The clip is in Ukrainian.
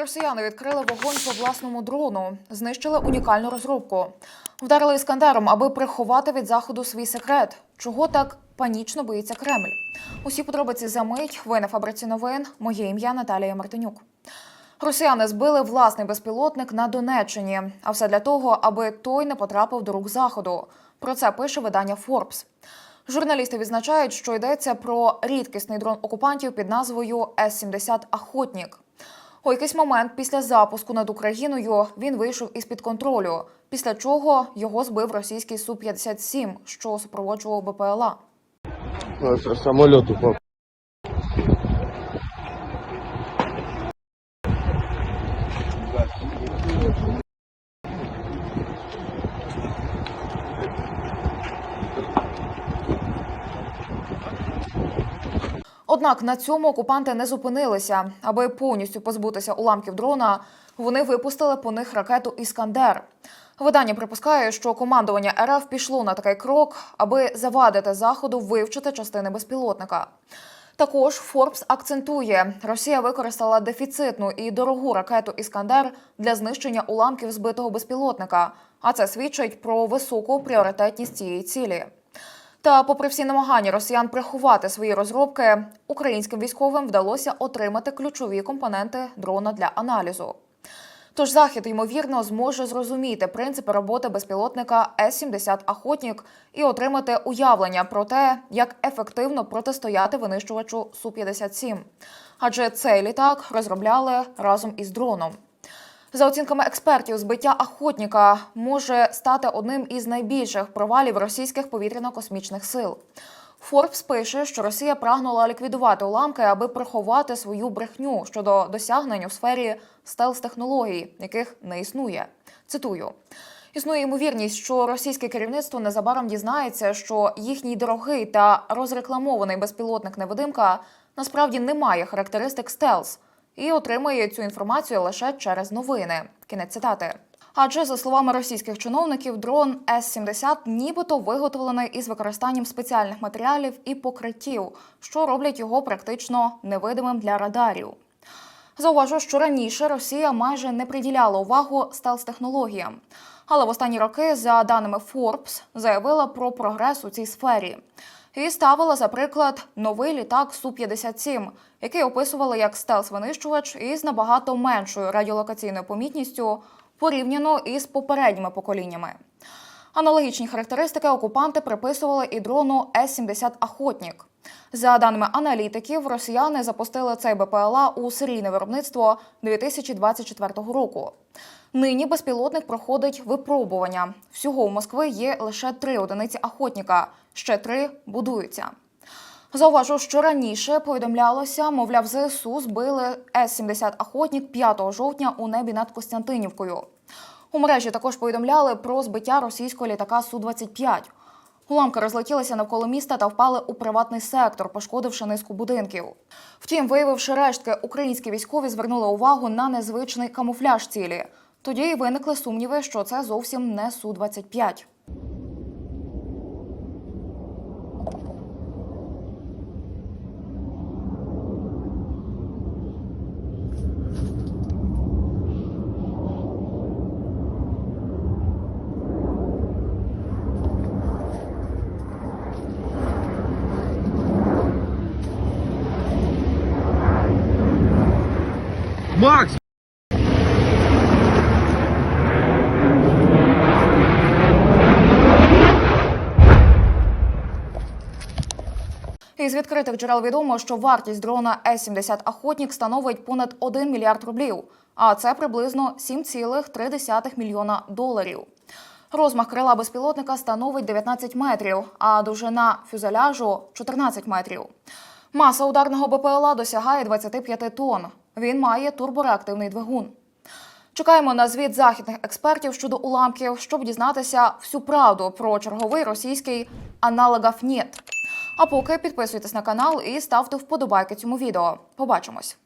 Росіяни відкрили вогонь по власному дрону, знищили унікальну розробку. Вдарили іскандером, аби приховати від заходу свій секрет. Чого так панічно боїться Кремль? Усі подробиці за мить. Ви на фабриці новин. Моє ім'я Наталія Мартинюк. Росіяни збили власний безпілотник на Донеччині, а все для того, аби той не потрапив до рук заходу. Про це пише видання Forbes. Журналісти відзначають, що йдеться про рідкісний дрон окупантів під назвою С-70 Охотнік. У якийсь момент після запуску над Україною він вийшов із під контролю, після чого його збив російський Су-57, що супроводжував БПЛА. Самоліт с- Однак на цьому окупанти не зупинилися. Аби повністю позбутися уламків дрона, вони випустили по них ракету Іскандер. Видання припускає, що командування РФ пішло на такий крок, аби завадити заходу вивчити частини безпілотника. Також Форбс акцентує, Росія використала дефіцитну і дорогу ракету Іскандер для знищення уламків збитого безпілотника, а це свідчить про високу пріоритетність цієї цілі. Та, попри всі намагання росіян приховати свої розробки, українським військовим вдалося отримати ключові компоненти дрона для аналізу. Тож захід, ймовірно, зможе зрозуміти принципи роботи безпілотника С-70 Охотнік і отримати уявлення про те, як ефективно протистояти винищувачу Су-57. Адже цей літак розробляли разом із дроном. За оцінками експертів, збиття охотника може стати одним із найбільших провалів російських повітряно-космічних сил. Форбс пише, що Росія прагнула ліквідувати уламки, аби приховати свою брехню щодо досягнень у сфері стелс-технологій, яких не існує. Цитую. Існує ймовірність, що російське керівництво незабаром дізнається, що їхній дорогий та розрекламований безпілотник невидимка насправді не має характеристик стелс і отримує цю інформацію лише через новини. Кінець цитати. Адже за словами російських чиновників, дрон С-70 нібито виготовлений із використанням спеціальних матеріалів і покриттів, що роблять його практично невидимим для радарів. Зауважу, що раніше Росія майже не приділяла увагу стелс-технологіям. Але в останні роки, за даними Forbes, заявила про прогрес у цій сфері. І ставила за приклад новий літак Су-57, який описували як стелс-винищувач із набагато меншою радіолокаційною помітністю порівняно із попередніми поколіннями. Аналогічні характеристики окупанти приписували і дрону С-70 Охотнік. За даними аналітиків, росіяни запустили цей БПЛА у серійне виробництво 2024 року. Нині безпілотник проходить випробування. Всього у Москви є лише три одиниці охотника, ще три будуються. Зауважу, що раніше повідомлялося, мовляв, ЗСУ збили С-70 Охотнік 5 жовтня у небі над Костянтинівкою. У мережі також повідомляли про збиття російського літака Су-25. Уламки розлетілися навколо міста та впали у приватний сектор, пошкодивши низку будинків. Втім, виявивши рештки, українські військові звернули увагу на незвичний камуфляж цілі. Тоді й виникли сумніви, що це зовсім не Су-25. Макс! Із відкритих джерел відомо, що вартість дрона С-70 Охотнік становить понад 1 мільярд рублів, а це приблизно 7,3 мільйона доларів. Розмах крила безпілотника становить 19 метрів, а довжина фюзеляжу 14 метрів. Маса ударного БПЛА досягає 25 тонн. Він має турбореактивний двигун. Чекаємо на звіт західних експертів щодо уламків, щоб дізнатися всю правду про черговий російський аналогов «Нєт». А поки підписуйтесь на канал і ставте вподобайки цьому відео. Побачимось.